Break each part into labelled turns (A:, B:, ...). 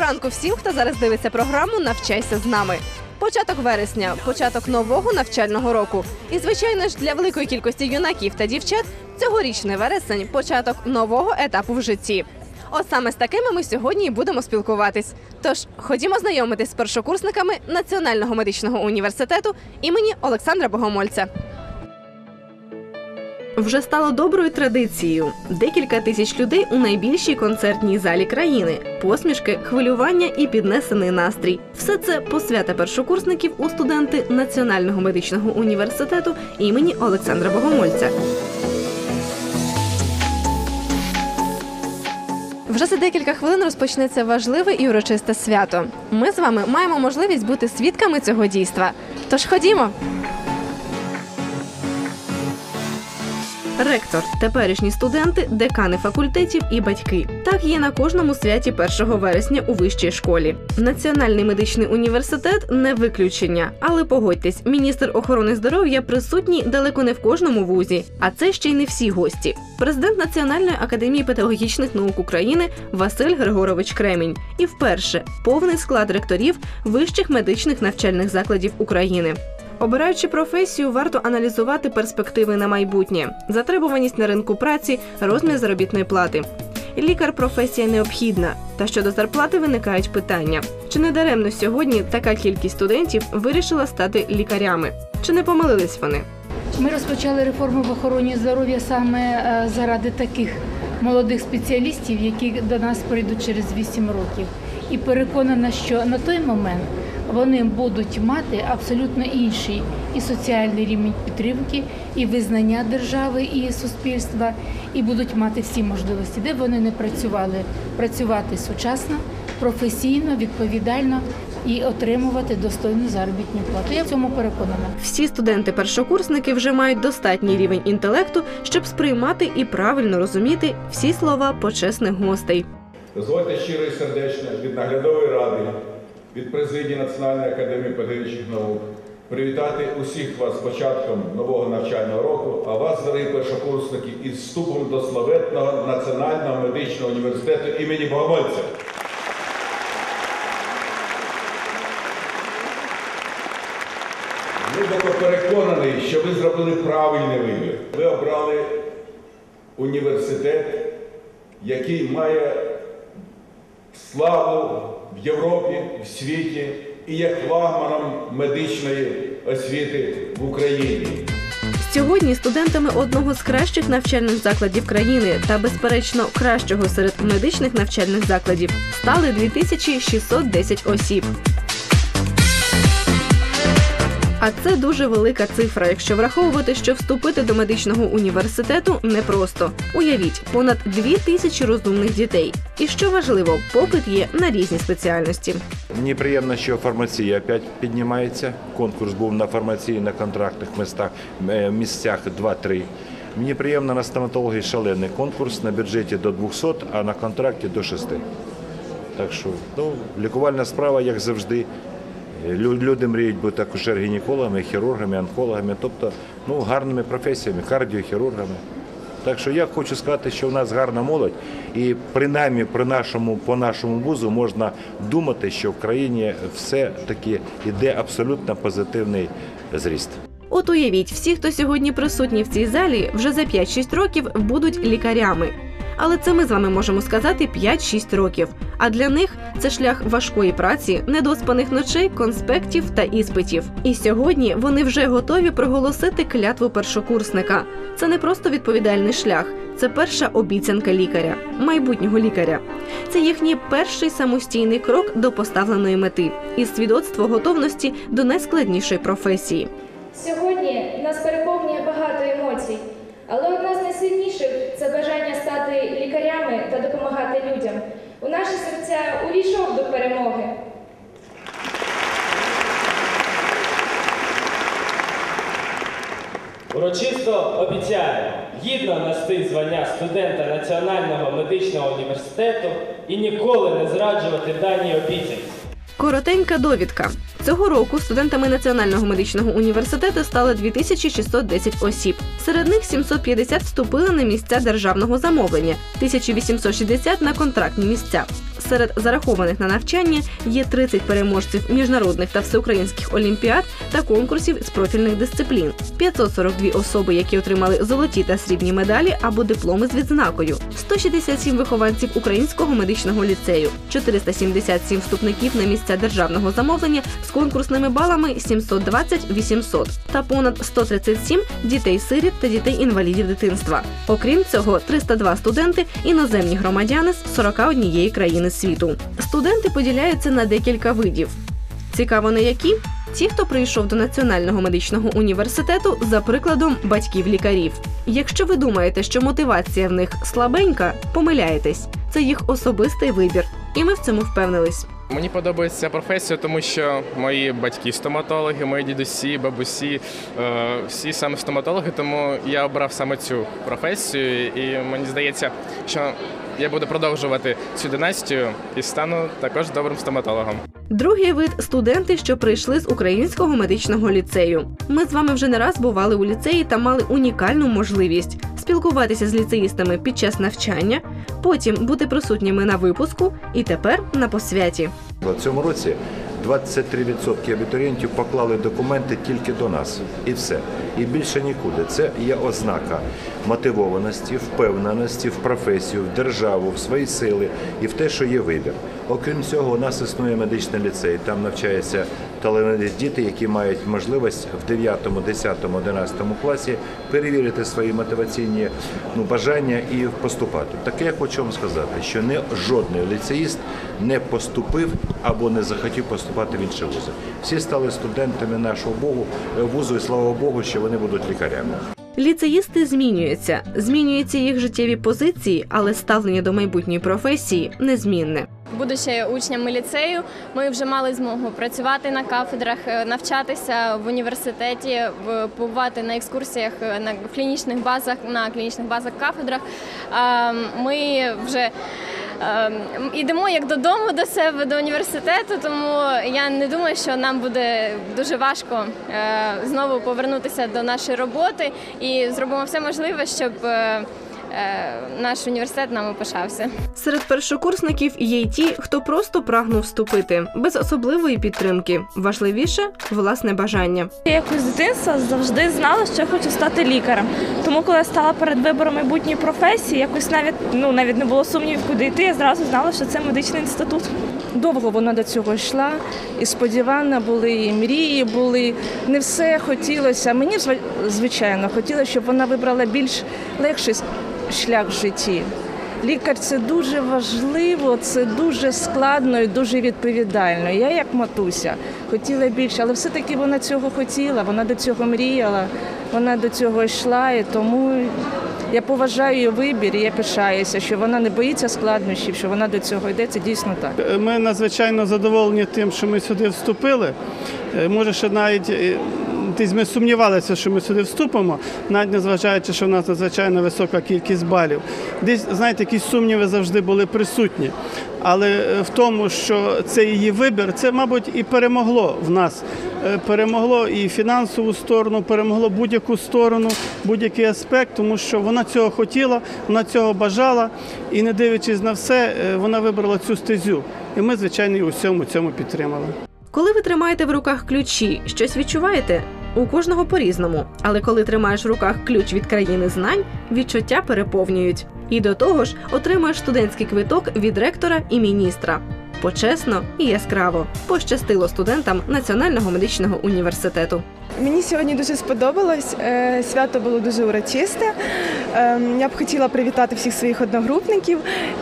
A: ранку всім, хто зараз дивиться програму Навчайся з нами. Початок вересня, початок нового навчального року. І, звичайно ж, для великої кількості юнаків та дівчат цьогорічний вересень початок нового етапу в житті. От саме з такими ми сьогодні і будемо спілкуватись. Тож ходімо знайомитись з першокурсниками Національного медичного університету імені Олександра Богомольця. Вже стало доброю традицією. Декілька тисяч людей у найбільшій концертній залі країни. Посмішки, хвилювання і піднесений настрій. Все це посвята першокурсників у студенти Національного медичного університету імені Олександра Богомольця. Вже за декілька хвилин розпочнеться важливе і урочисте свято. Ми з вами маємо можливість бути свідками цього дійства. Тож ходімо. Ректор, теперішні студенти, декани факультетів і батьки. Так є на кожному святі 1 вересня у вищій школі. Національний медичний університет не виключення. Але погодьтесь, міністр охорони здоров'я присутній далеко не в кожному вузі, а це ще й не всі гості. Президент Національної академії педагогічних наук України Василь Григорович Кремінь. І вперше повний склад ректорів вищих медичних навчальних закладів України. Обираючи професію, варто аналізувати перспективи на майбутнє, затребуваність на ринку праці, розмір заробітної плати. Лікар професія необхідна. Та щодо зарплати виникають питання: чи не даремно сьогодні така кількість студентів вирішила стати лікарями? Чи не помилились вони?
B: Ми розпочали реформу в охороні здоров'я саме е, заради таких молодих спеціалістів, які до нас прийдуть через 8 років. І переконана, що на той момент вони будуть мати абсолютно інший і соціальний рівень підтримки, і визнання держави і суспільства, і будуть мати всі можливості, де б вони не працювали, працювати сучасно, професійно, відповідально і отримувати достойну заробітну плату. Я в цьому переконана.
A: Всі студенти-першокурсники вже мають достатній рівень інтелекту, щоб сприймати і правильно розуміти всі слова почесних гостей.
C: Дозвольте щиро і сердечно від наглядової ради, від президії Національної академії педагогічних наук привітати усіх вас з початком нового навчального року, а вас, дорогі першокурсники, із вступом до славетного Національного медичного університету імені Богомольця. Глибоко переконаний, що ви зробили правильний вибір. Ви обрали університет, який має славу в Європі, в світі і є флагманом медичної освіти в Україні.
A: Сьогодні студентами одного з кращих навчальних закладів країни та, безперечно, кращого серед медичних навчальних закладів стали 2610 осіб. А це дуже велика цифра, якщо враховувати, що вступити до медичного університету непросто. Уявіть, понад дві тисячі розумних дітей. І що важливо, попит є на різні спеціальності.
D: Мені приємно, що фармація опять піднімається. Конкурс був на фармації на контрактних містах, е, місцях 2-3. Мені приємно на стоматології шалений конкурс на бюджеті до 200, а на контракті до 6. Так що ну, лікувальна справа, як завжди. Лю- Люди мріють бути акушер-гінекологами, хірургами, онкологами, тобто ну, гарними професіями, кардіохірургами. Так що я хочу сказати, що в нас гарна молодь, і принаймні при нашому, по нашому вузу можна думати, що в країні все-таки йде абсолютно позитивний зріст.
A: От уявіть, всі, хто сьогодні присутні в цій залі, вже за 5-6 років будуть лікарями. Але це ми з вами можемо сказати 5-6 років. А для них це шлях важкої праці, недоспаних ночей, конспектів та іспитів. І сьогодні вони вже готові проголосити клятву першокурсника. Це не просто відповідальний шлях, це перша обіцянка лікаря, майбутнього лікаря. Це їхній перший самостійний крок до поставленої мети і свідоцтво готовності до найскладнішої професії.
E: Сьогодні нас переповнює багато емоцій, але одна з найсильніших це бажання стати лікарями та допомагати людям. У наші серця увійшов до перемоги.
F: Урочисто обіцяю гідно нести звання студента Національного медичного університету і ніколи не зраджувати дані обіцянці.
A: Коротенька довідка. Цього року студентами Національного медичного університету стало 2610 осіб. Серед них 750 вступили на місця державного замовлення, 1860 на контрактні місця. Серед зарахованих на навчання є 30 переможців міжнародних та всеукраїнських олімпіад та конкурсів з профільних дисциплін, 542 особи, які отримали золоті та срібні медалі або дипломи з відзнакою, 167 вихованців українського медичного ліцею, 477 вступників на місця державного замовлення з конкурсними балами 720-800 та понад 137 дітей-сиріт та дітей-інвалідів дитинства. Окрім цього, 302 студенти іноземні громадяни з 41 країни світу. Студенти поділяються на декілька видів. Цікаво, на які? Ті, хто прийшов до Національного медичного університету за прикладом батьків лікарів. Якщо ви думаєте, що мотивація в них слабенька, помиляєтесь. Це їх особистий вибір, і ми в цьому впевнились.
G: Мені подобається професія, тому що мої батьки стоматологи, мої дідусі, бабусі, е, всі саме стоматологи, тому я обрав саме цю професію, і мені здається, що я буду продовжувати цю династію і стану також добрим стоматологом.
A: Другий вид студенти, що прийшли з українського медичного ліцею. Ми з вами вже не раз бували у ліцеї та мали унікальну можливість спілкуватися з ліцеїстами під час навчання, потім бути присутніми на випуску і тепер на посвяті.
D: В цьому році 23% абітурієнтів поклали документи тільки до нас. І все. І більше нікуди. Це є ознака мотивованості, впевненості в професію, в державу, в свої сили і в те, що є вибір. Окрім цього, у нас існує медичний ліцей. Там навчаються талановиті діти, які мають можливість в 9, 10, 11 класі перевірити свої мотиваційні ну, бажання і поступати. Таке я хочу вам сказати, що не жодний ліцеїст не поступив або не захотів поступати в інші вузи. Всі стали студентами нашого Богу вузу, і слава Богу, що вони будуть лікарями.
A: Ліцеїсти змінюються, змінюються їх життєві позиції, але ставлення до майбутньої професії незмінне.
H: Будучи учнями ліцею, ми вже мали змогу працювати на кафедрах, е, навчатися в університеті, побувати на екскурсіях е, на клінічних базах, на клінічних базах кафедрах. Ми вже йдемо як додому до себе, до університету, тому я не думаю, що нам буде дуже важко е, знову повернутися до нашої роботи і зробимо все можливе, щоб наш університет нами пишався.
A: Серед першокурсників є й ті, хто просто прагнув вступити без особливої підтримки. Важливіше власне бажання.
I: Я якось з дитинства завжди знала, що я хочу стати лікарем. Тому, коли я стала перед вибором майбутньої професії, якось навіть ну навіть не було сумнівів, куди йти. Я зразу знала, що це медичний інститут.
J: Довго вона до цього йшла, і сподівання були, і мрії були. Не все хотілося. Мені зв- звичайно хотілося, щоб вона вибрала більш легший шлях в житті. Лікар це дуже важливо, це дуже складно і дуже відповідально. Я як матуся хотіла більше, але все-таки вона цього хотіла, вона до цього мріяла, вона до цього йшла, і тому я поважаю її вибір, і я пишаюся, що вона не боїться складнощів, що вона до цього йде. Це дійсно так.
K: Ми надзвичайно задоволені тим, що ми сюди вступили. Е, Може, ще навіть е, десь ми сумнівалися, що ми сюди вступимо, навіть незважаючи, що в нас надзвичайно висока кількість балів. Десь, знаєте, якісь сумніви завжди були присутні. Але е, в тому, що це її вибір, це, мабуть, і перемогло в нас. Е, Перемогло і фінансову сторону, перемогло будь-яку сторону, будь-який аспект, тому що вона цього хотіла, вона цього бажала, і не дивлячись на все, е, вона вибрала цю стезю. І ми, звичайно, і у цьому підтримали.
A: Коли ви тримаєте в руках ключі, щось відчуваєте? У кожного по-різному. Але коли тримаєш в руках ключ від країни знань, відчуття переповнюють. І до того ж, отримуєш студентський квиток від ректора і міністра. Почесно і яскраво пощастило студентам Національного медичного університету.
L: Мені сьогодні дуже сподобалось. е, Свято було дуже урочисте. Ем, Я б хотіла привітати всіх своїх одногрупників.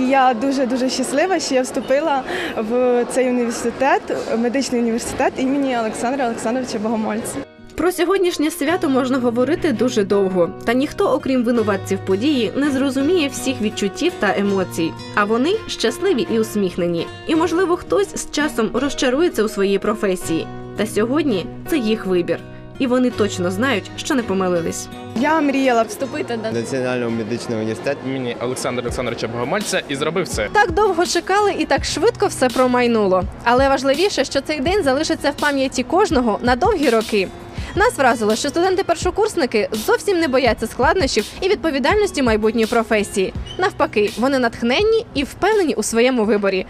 L: І я дуже дуже щаслива, що я вступила в цей університет, медичний університет імені Олександра Олександровича Богомольця.
A: Про сьогоднішнє свято можна говорити дуже довго, та ніхто, окрім винуватців події, не зрозуміє всіх відчуттів та емоцій. А вони щасливі і усміхнені. І, можливо, хтось з часом розчарується у своїй професії. Та сьогодні це їх вибір, і вони точно знають, що не помилились.
L: Я мріяла
H: Вступити до
G: Національного медичного університету імені Олександра Олександровича Богомольця і зробив це.
A: Так довго чекали і так швидко все промайнуло. Але важливіше, що цей день залишиться в пам'яті кожного на довгі роки. Нас вразило, що студенти-першокурсники зовсім не бояться складнощів і відповідальності майбутньої професії. Навпаки, вони натхненні і впевнені у своєму виборі.